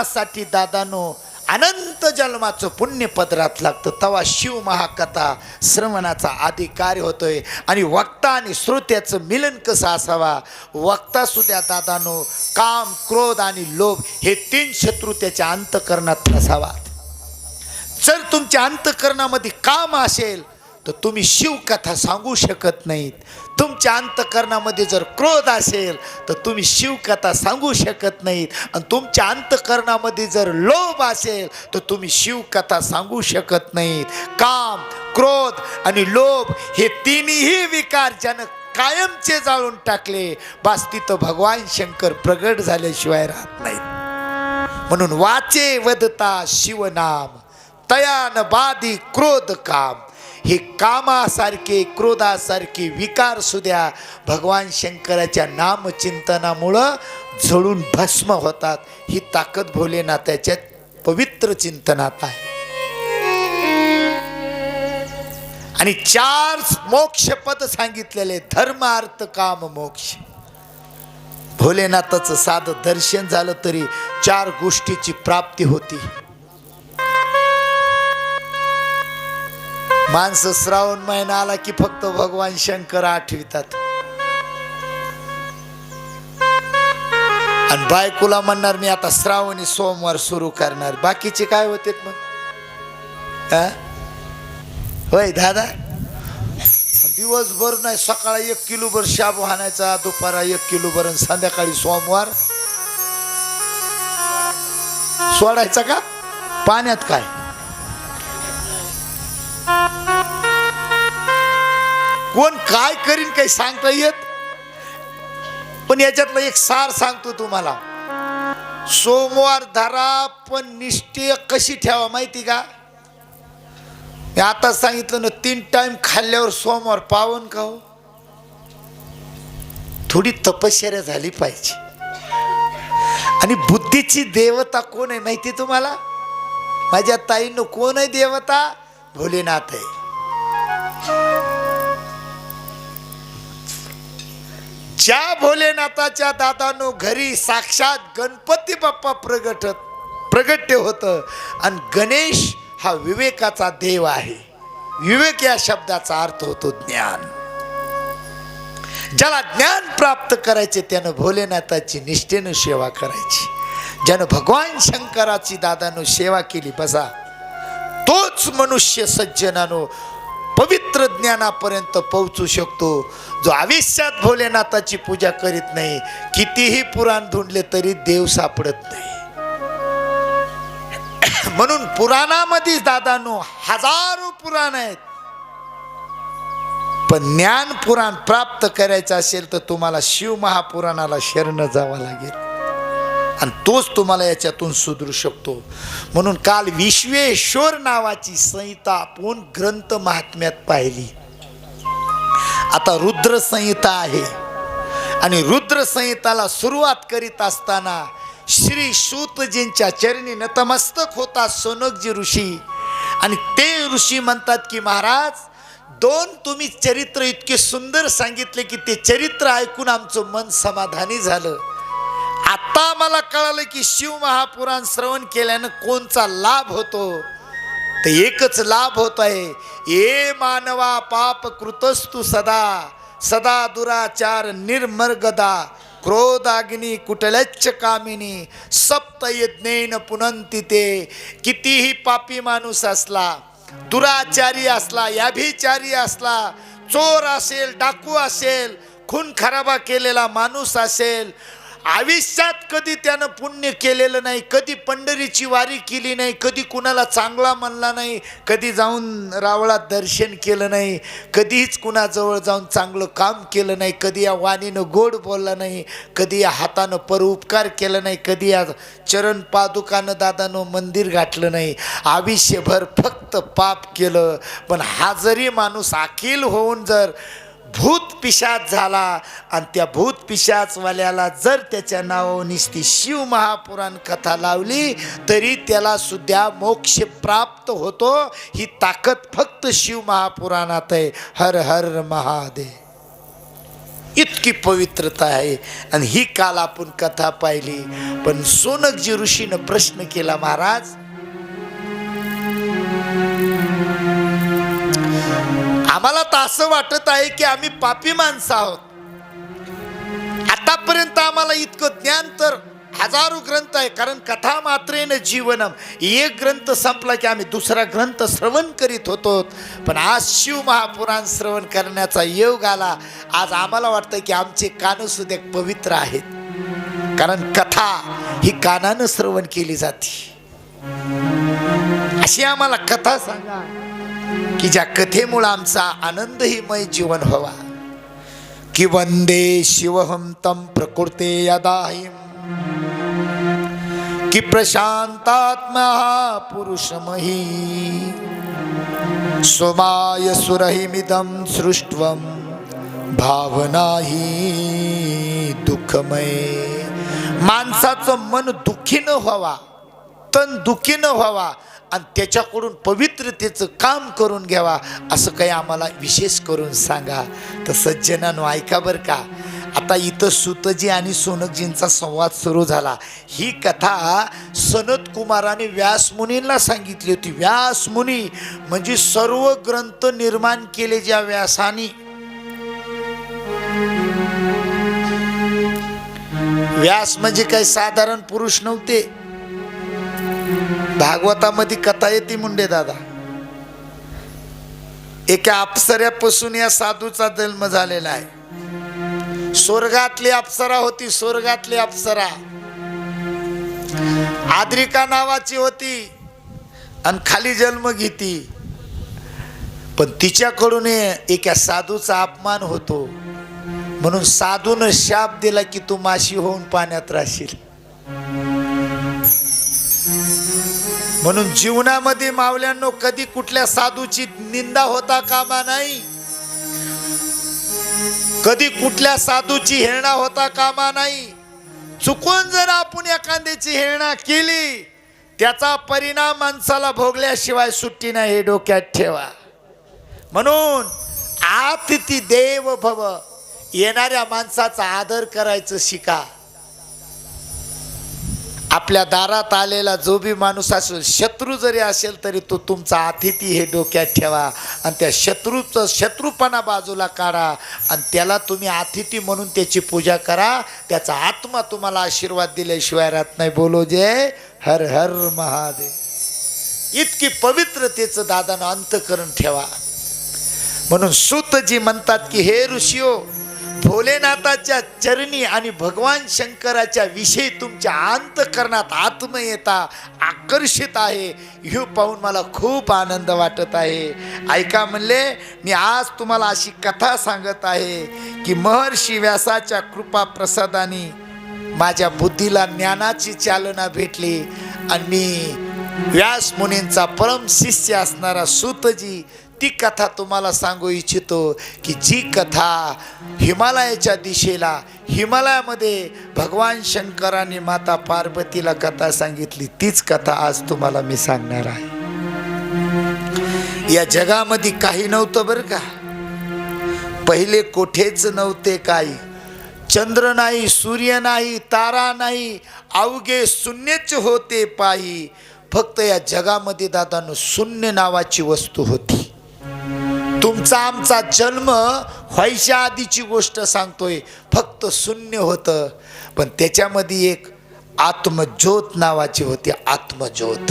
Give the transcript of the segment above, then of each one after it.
साठी दादानो अनंत जन्माचं पुण्य पदरात लागतं. तवा शिव महाकथा श्रवणाचा अधिकार होतोय. आणि वक्ता आणि श्रोत्याचं मिलन कसं असावा? वक्ता सुद्धा दादानो काम क्रोध आणि लोभ हे तीन शत्रू त्याच्या अंतकरणात नसावा. जर तुमच्या अंतकरणामध्ये काम असेल तर तुम्ही शिवकथा सांगू शकत नाहीत. तुमच्या अंतकरणामध्ये जर क्रोध असेल तर तुम्ही शिवकथा सांगू शकत नाहीत. आणि तुमच्या अंतकरणामध्ये जर लोभ असेल तर तुम्ही शिवकथा सांगू शकत नाहीत. काम क्रोध आणि लोभ हे तिन्ही विकार ज्यानं कायमचे जाळून टाकले. बास तिथं भगवान शंकर प्रगट झाल्याशिवाय राहत नाहीत. म्हणून वाचे वदता शिवनाम तयान बाधी क्रोध काम. हे कामासारखे क्रोधासारखे विकार सुद्या भगवान शंकराच्या नामचिंतनामुळं झळून भस्म होतात. ही ताकद भोलेनाथाच्या पवित्र चिंतनात आहे. आणि चार मोक्षपद सांगितलेले धर्म अर्थ काम मोक्ष. भोलेनाथाचं साधं दर्शन झालं तरी चार गोष्टीची प्राप्ती होती. माणसं श्रावण महिना आला की फक्त भगवान शंकर आठवितात. आणि बायकोला म्हणणार मी आता श्रावणी सोमवार सुरू करणार. बाकीचे काय होते मग? हा? होय दादा? दिवसभर नाही सकाळी एक किलोभर शाबू हाणायचा दुपारा एक किलोभर आणि संध्याकाळी सोमवार. सोडायचा का? पाण्यात काय? कोण काय करीन काही सांगता येत? पण याच्यातलं एक सार सांगतो तुम्हाला. सोमवार धरा पण निष्ठे कशी ठेवा माहिती का? मी आता सांगितलं ना तीन टाइम खाल्ल्यावर सोमवार पावन का हो? थोडी तपश्चर्या झाली पाहिजे. आणि बुद्धीची देवता कोण आहे माहिती तुम्हाला? माझ्या ताईनं कोण आहे देवता? भोलेनाथ आहे. ज्या भोलेनाथाच्या दादानो घरी साक्षात गणपती बाप्पा प्रगट प्रगट्य होतं आणि गणेश हा विवेकाचा देव आहे. विवेक या शब्दाचा अर्थ होतो ज्ञान. ज्याला ज्ञान प्राप्त करायचे त्यानं भोलेनाथाची निष्ठेनं सेवा करायची. ज्यानं भगवान शंकराची दादानं सेवा केली बसा. तोच मनुष्य सज्जनानो पवित्र ज्ञानापर्यंत पोहोचू शकतो. जो आयुष्यात भोलेनाथाची पूजा करीत नाही कितीही पुराण धुंडले तरी देव सापडत नाही. म्हणून पुराणामध्ये दादानो हजारो पुराण आहेत. पण ज्ञान पुराण प्राप्त करायचं असेल तर तुम्हाला शिव महापुराणाला शरण जावं लागेल. आणि तोच तुम्हाला याच्यातून सुधरू शकतो. म्हणून काल विश्वेश्वर नावाची संहिता आपण ग्रंथ महात्म्यात पाहिली. आता रुद्र संहिता आहे. आणि रुद्र संहिताला सुरुवात करीत असताना श्री सूतजींच्या चरणी नतमस्तक होता सोनकजी ऋषी. आणि ते ऋषी म्हणतात की महाराज दोन तुम्ही चरित्र इतके सुंदर सांगितले की ते चरित्र ऐकून आमचं मन समाधानी झालं. आता मला कळालं की शिव महापुराण श्रवण केल्यानं कोणचा लाभ होतो? तर एकच लाभ होत आहे. ए मानवा पाप कृतस्तु सदा सदा दुराचार निर्मर्गदा क्रोधाग्नी कुटलच्च कामिनी सप्त यज्ञेन पुनंती ते. कितीही पापी माणूस असला दुराचारी असला याभिचारी असला चोर असेल डाकू असेल खून खराबा केलेला माणूस असेल आयुष्यात कधी त्यानं पुण्य केलेलं नाही कधी पंढरीची वारी केली नाही कधी कुणाला चांगला म्हणला नाही कधी जाऊन रावळात दर्शन केलं नाही कधीच कुणाजवळ जाऊन चांगलं काम केलं नाही कधी या वाणीनं गोड बोलला नाही कधी या हातानं परोपकार केलं नाही कधी या चरण पादुकानं दादानं मंदिर गाठलं नाही. आयुष्यभर फक्त पाप केलं पण हा जरी माणूस अखिल होऊन जर भूत पिशाच झाला आणि त्या भूत पिशाचवाल्याला जर त्याच्या नावावर निसती शिव महापुराण कथा लावली तरी त्याला सुद्धा मोक्ष प्राप्त होतो. ही ताकद फक्त शिव महापुराणात आहे. हर हर महादेव. इतकी पवित्रता आहे. आणि ही काल आपण कथा पाहिली. पण सोनकजी ऋषीनं प्रश्न केला महाराज आता असं वाटत आहे की आम्ही पापी माणसं आहोत. आतापर्यंत आम्हाला इतकं ज्ञान तर हजारो ग्रंथ आहे कारण कथा मात्रेनं जीवनम. एक ग्रंथ संपला की आम्ही दुसरा ग्रंथ श्रवण करीत होतो. पण आज शिव महापुराण श्रवण करण्याचा योग आला. आज आम्हाला वाटतं की आमचे कान सुद्धा पवित्र आहेत. कारण कथा ही कानानं श्रवण केली जाते. अशी आम्हाला कथा सांगा. की ज्या कथेमुळं आमचा आनंदहीमय जीवन व्हावा. कि वंदे शिवहम तम प्रकृते यदाहिम कि प्रशांतात्मा पुरुषमही सोमाय सुरहिमिदम सृष्टवम भावनाही दुःखमय. माणसाचं मन दुःखी न व्हावा तन दुःखी न व्हावा आणि त्याच्याकडून पवित्रतेचं काम करून घ्यावा असं काही आम्हाला विशेष करून सांगा. तर सज्जनानो ऐका बरं का. आता इथं सुतजी आणि सोनकजींचा संवाद सुरू झाला. ही कथा सनत कुमाराने व्यासमुनींना सांगितली होती. व्यासमुनी म्हणजे सर्व ग्रंथ निर्माण केले ज्या व्यासानी. व्यास म्हणजे काही साधारण पुरुष नव्हते. भागवतामध्ये कथा येते मुंडे दादा. एका अप्सऱ्यापासून या साधूचा जन्म झालेला आहे. स्वर्गातली अप्सरा होती स्वर्गातली अप्सरा. आद्रिका नावाची होती आणि खाली जन्म घेती. पण तिच्याकडून एका साधूचा अपमान होतो. म्हणून साधून शाप दिला की तू माशी होऊन पाण्यात राहशील. म्हणून जीवनामध्ये मावल्यांनो कधी कुठल्या साधूची निंदा होता कामा नाही. कधी कुठल्या साधूची हेळणा होता कामा नाही. चुकून जर आपण एखाद्याची हेळणा केली त्याचा परिणाम माणसाला भोगल्याशिवाय सुट्टी नाही हे डोक्यात ठेवा. म्हणून आतिथी देव भव येणाऱ्या माणसाचा आदर करायचं शिका. आपल्या दारात आलेला जो बी माणूस असेल शत्रू जरी असेल तरी तो तुमचा अतिथी हे डोक्यात ठेवा. आणि त्या शत्रूचं शत्रुपणा बाजूला काढा. आणि त्याला तुम्ही अतिथी म्हणून त्याची पूजा करा. त्याचा आत्मा तुम्हाला आशीर्वाद दिल्याशिवाय राहत नाही. बोलो जय हर हर महादेव. इतकी पवित्रतेचं दादानं अंतकरण ठेवा. म्हणून सूतजी म्हणतात की हे ऋषिओ भोलेनाथाच्या चरणी आणि भगवान शंकराच्या विषयी तुमच्या अंतकरणात आत्मयता आकर्षित आहे. हे पाहून मला खूप आनंद वाटत आहे. ऐका म्हणले मी आज तुम्हाला अशी कथा सांगत आहे की महर्षी व्यासाच्या कृपा प्रसादाने माझ्या बुद्धीला ज्ञानाची चालना भेटली आणि मी व्यास मुनींचा परम शिष्य असणारा सूतजी ती कथा तुम्हाला सांगू इच्छितो की जी कथा हिमालयाच्या दिशेला हिमालयामध्ये भगवान शंकराने माता पार्वतीला कथा सांगितली तीच कथा आज तुम्हाला मी सांगणार आहे. या जगामध्ये काही नव्हतं बरं का. पहिले कोठेच नव्हते काही. चंद्र नाही सूर्य नाही तारा नाही अवघे शून्यच होते पायी. फक्त या जगामध्ये दादानं शून्य नावाची वस्तू होती. तुमचा आमचा जन्म व्हायच्या आधीची गोष्ट सांगतोय. फक्त शून्य होतं. पण त्याच्यामध्ये एक आत्मज्योत नावाची होती आत्मज्योत.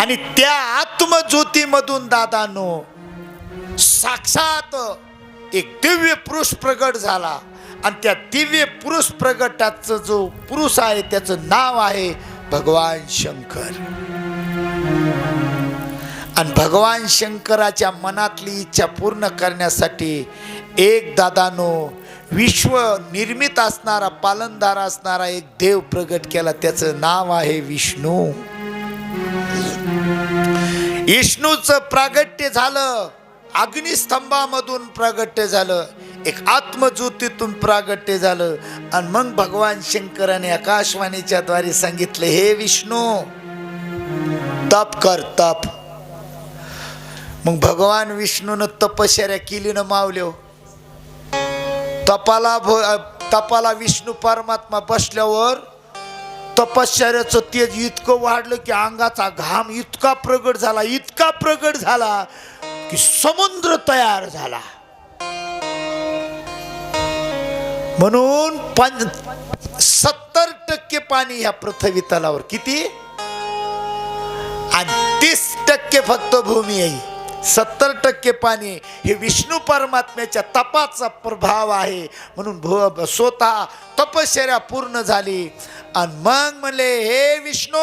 आणि त्या आत्मज्योतीमधून दादानो साक्षात एक दिव्य पुरुष प्रगट झाला. आणि त्या दिव्य पुरुष प्रगटाचं जो पुरुष आहे त्याचं नाव आहे भगवान शंकर. आणि भगवान शंकराच्या मनातली इच्छा पूर्ण करण्यासाठी एक दादानो विश्व निर्मित असणारा पालनदार असणारा एक देव प्रगट केला. त्याचं नाव आहे विष्णू. विष्णूचं प्रागट्य झालं. अग्निस्तंभामधून प्रागट्य झालं. एक आत्मज्योतीतून प्रागट्य झालं. आणि मग भगवान शंकराने आकाशवाणीच्या द्वारे सांगितलं हे विष्णू तप कर तप. मग भगवान विष्णूनं तपश्चर्या केली ना मावल्यो. तपाला भ- तपाला विष्णू परमात्मा बसल्यावर तपश्चर्याचं तेज इतकं वाढलं की अंगाचा घाम इतका प्रगट झाला इतका प्रगट झाला की समुद्र तयार झाला. म्हणून पंच सत्तर टक्के पाणी ह्या पृथ्वी तलावर किती? आणि तीस टक्के फक्त भूमी आहे. सत्तर टक्के पाणी हे विष्णू परमात्म्याच्या तपाचा प्रभाव आहे. म्हणून भू स्वतः तपश्चर्या पूर्ण झाली. आणि मग म्हणले हे विष्णू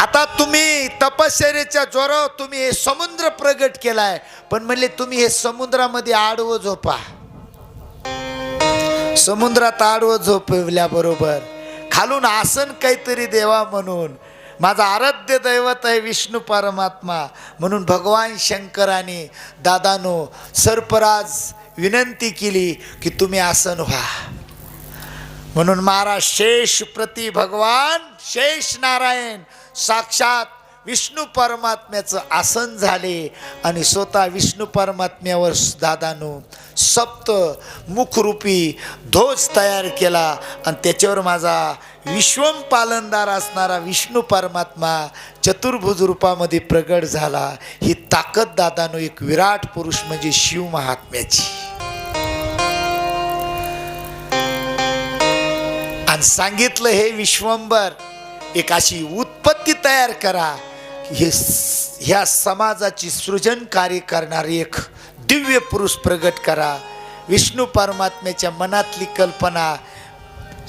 आता तुम्ही तपश्चर्याच्या जोरावर तुम्ही हे समुद्र प्रगट केलाय. पण म्हणले तुम्ही हे समुद्रामध्ये आडवं झोपा. समुद्रात आडवं झोपवल्याबरोबर खालून आसन काहीतरी देवा म्हणून माझा आराध्य दैवत आहे विष्णू परमात्मा. म्हणून भगवान शंकराने दादानो सर्पराज विनंती केली की तुम्ही आसन व्हा. म्हणून महाराज शेष प्रति भगवान शेष नारायण साक्षात विष्णू परमात्म्याचं आसन झाले आणि स्वतः विष्णू परमात्म्यावर दादानो सप्त मुखरूपी ध्वज तयार केला आणि त्याच्यावर माझा विश्वम पालनदार असणारा विष्णू परमात्मा चतुर्भुज रूपामध्ये प्रगट झाला. ही ताकद दादानो एक विराट पुरुष म्हणजे शिव महात्म्याची. आणि सांगितलं हे विश्वंबर एक अशी उत्पत्ती तयार करा. हे ह्या समाजाची सृजन कार्य करणारी एक दिव्य पुरुष प्रगट करा. विष्णू परमात्म्याच्या मनातली कल्पना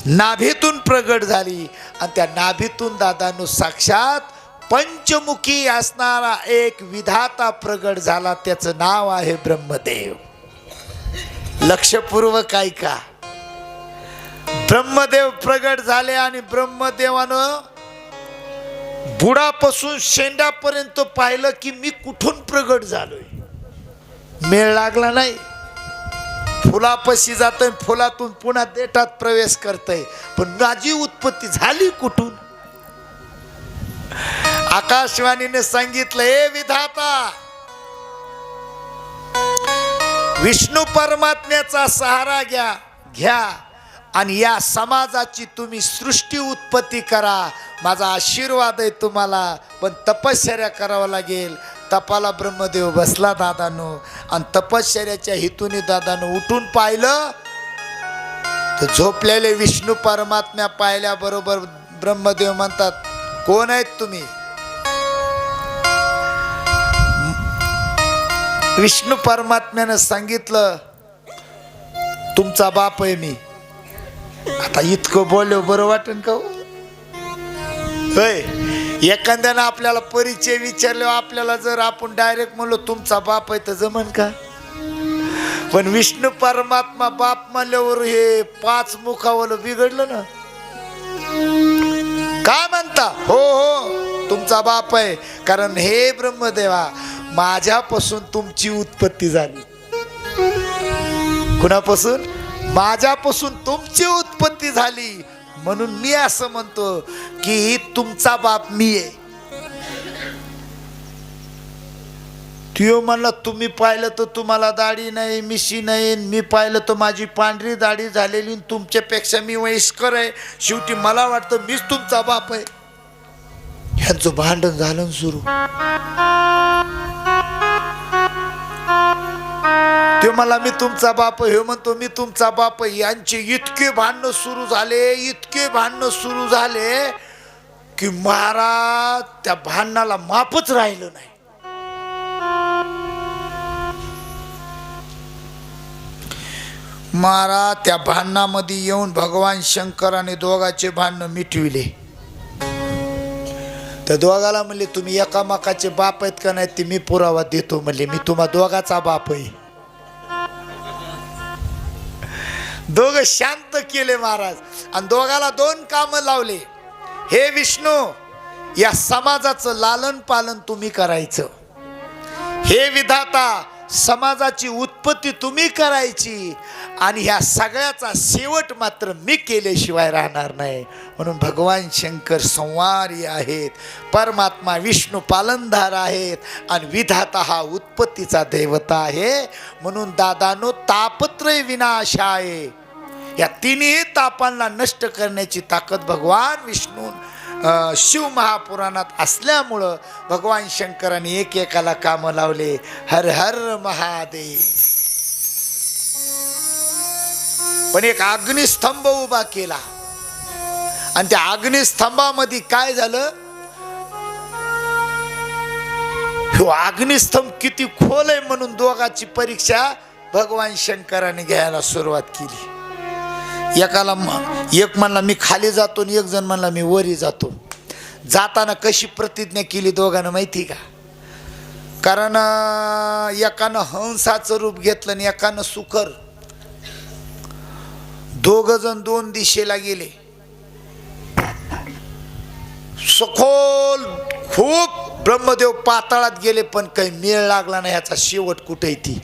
नाभीतून प्रगट झाली. आणि त्या नाभीतून दादानु साक्षात पंचमुखी असणारा एक विधाता प्रगट झाला. त्याचं नाव आहे ब्रह्मदेव. लक्षपूर्वक ऐका. ब्रह्मदेव प्रगट झाले आणि ब्रह्मदेवानं बुडापासून शेंड्यापर्यंत पाहिलं की मी कुठून प्रगट झालोय? मेळ लागला नाही. फुलापाशी जातोय फुलातून पुन्हा देठात प्रवेश करतय. पण माझी उत्पत्ती झाली कुठून? आकाशवाणीने सांगितलं हे विधाता विष्णू परमात्म्याचा सहारा घ्या घ्या आणि या समाजाची तुम्ही सृष्टी उत्पत्ती करा. माझा आशीर्वाद आहे तुम्हाला पण तपश्चर्या करावं लागेल. तपाला ब्रह्मदेव बसला दादानो आणि तपश्चर्याच्या हेतूने दादानं उठून पाहिलं तर झोपलेले विष्णू परमात्म्या पाहिल्याबरोबर ब्रह्मदेव म्हणतात कोण आहेत तुम्ही? विष्णू परमात्म्यानं सांगितलं तुमचा बाप आहे मी. आता इतकं बोललो बरं वाटेल का हो? होय. एखाद्यानं आपल्याला परिचय विचारले आपल्याला जर आपण डायरेक्ट म्हणलो तुमचा बाप आहे तर जमन का? पण विष्णू परमात्मा बाप म्हणल्यावर हे पाच मुखावर बिघडलं ना. काय म्हणता? हो हो तुमचा बाप आहे. कारण हे ब्रह्मदेवा माझ्यापासून तुमची उत्पत्ती झाली. कुणापासून? माझ्यापासून तुमची उत्पत्ती झाली. म्हणून मी असं म्हणतो की तुमचा बाप मी आहे. त्यो म्हणला तुम्ही पाहिलं तर तुम्हाला दाढी नाही मिशी नाही मी पाहिलं तर माझी पांढरी दाढी झालेली आणि तुमच्यापेक्षा मी वयस्कर आहे. शेवटी मला वाटतं मीच तुमचा बाप आहे. ह्यांचं भांडण झालं सुरू. ते मला मी तुमचा बाप हे म्हणतो मी तुमचा बाप यांचे इतके भांडणं सुरू झाले इतके भांडणं सुरू झाले की महाराज त्या भांडणाला मापच राहिलं नाही. महाराज त्या भांडणामध्ये येऊन भगवान शंकराने दोघाचे भांडणं मिटविले. त्या दोघाला म्हणले तुम्ही एकामेकाचे बाप आहेत का नाही ते मी पुरावा देतो. म्हणले मी तुम्हा दोघाचा बाप आहे. दोघ शांत केले महाराज. आणि दोघाला दोन काम लावले. हे विष्णू या समाजाचं लालन पालन तुम्ही करायचं. हे विधाता समाजाची उत्पत्ती तुम्ही करायची आणि ह्या सगळ्याचा शेवट मात्र मी केल्याशिवाय राहणार नाही. म्हणून भगवान शंकर संवारी आहेत परमात्मा विष्णू पालनधार आहेत आणि विधाता हा उत्पत्तीचा देवता आहे. म्हणून दादानो तापत्रय विनाश आहे. या तिन्ही तापांना नष्ट करण्याची ताकद भगवान विष्णू शिव महापुराणात असल्यामुळं भगवान शंकराने एकेकाला कामं लावले. हर हर महादेव. पण एक अग्निस्तंभ उभा केला. आणि त्या अग्निस्तंभामध्ये काय झालं? अग्निस्तंभ किती खोल आहे म्हणून दोघाची परीक्षा भगवान शंकराने घ्यायला सुरुवात केली. एकाला म- एक म्हणला मी खाली जातो आणि एक जण म्हणला मी वरी जातो. जाताना कशी प्रतिज्ञा केली दोघांना माहिती का? कारण एकानं हंसाचं रूप घेतलं आणि एकानं सुकर. दोघ जण दोन दिशेला गेले. सखोल खूप ब्रह्मदेव पाताळात गेले पण काही मेळ लागला नाही ह्याचा शेवट कुठे ती?